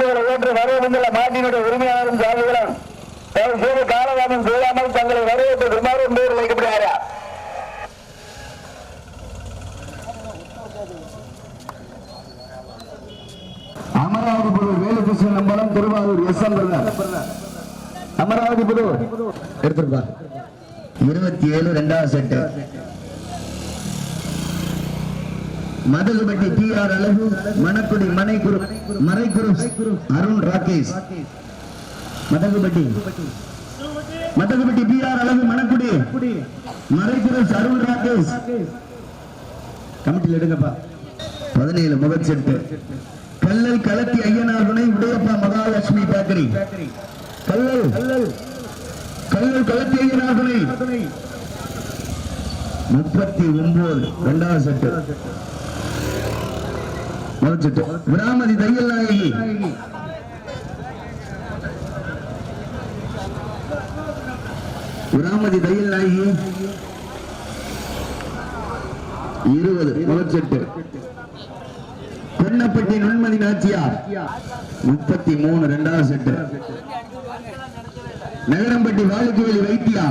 பந்தயங்களை ஏற்று வரவேண்டுள்ள மாட்டினுடைய உரிமையாளரும் சாதிகளும் தயவு செய்து காலதாமம் செய்யாமல் தங்களை வரவேற்று விமானம் பேர் வைக்கப்படுகிறாரா? அமராவதி புது வேலுகிருஷ்ணன் அம்பலம் திருவாரூர் எஸ் எம் அமராவதி புது எடுத்திருப்பார் இருபத்தி ஏழு ரெண்டாவது set. Madhugupatti T R Azhagu Manakudi Manaikuru Maraikuru Arun Rakesh. Madhagupatti. Madhagupatti P R Azhagu Manakudi Maraikuru Arun Rakesh. கமிட்டியில் எடுங்கப்பா. பதினேழு முகச்செட்டு கல்லல் கலத்தி ஐயனார் துணை உடையப்பா மகாலட்சுமி பேக்கரி. கல்லல். கல்லல் கலத்தி ஐயனார் துணை. முப்பத்தி ஒன்பது இரண்டாவது செட்டு. முதல் விராமதி தையல் நாயகி. விராமதி தையல் நாயகி. இருபது முதல் செட்டு பொன்னப்பட்டி நுண்மதி நாச்சியார். முப்பத்தி மூணு இரண்டாவது செட்டு. நகரம்பட்டி வாழுக்குவெளி வைத்தியா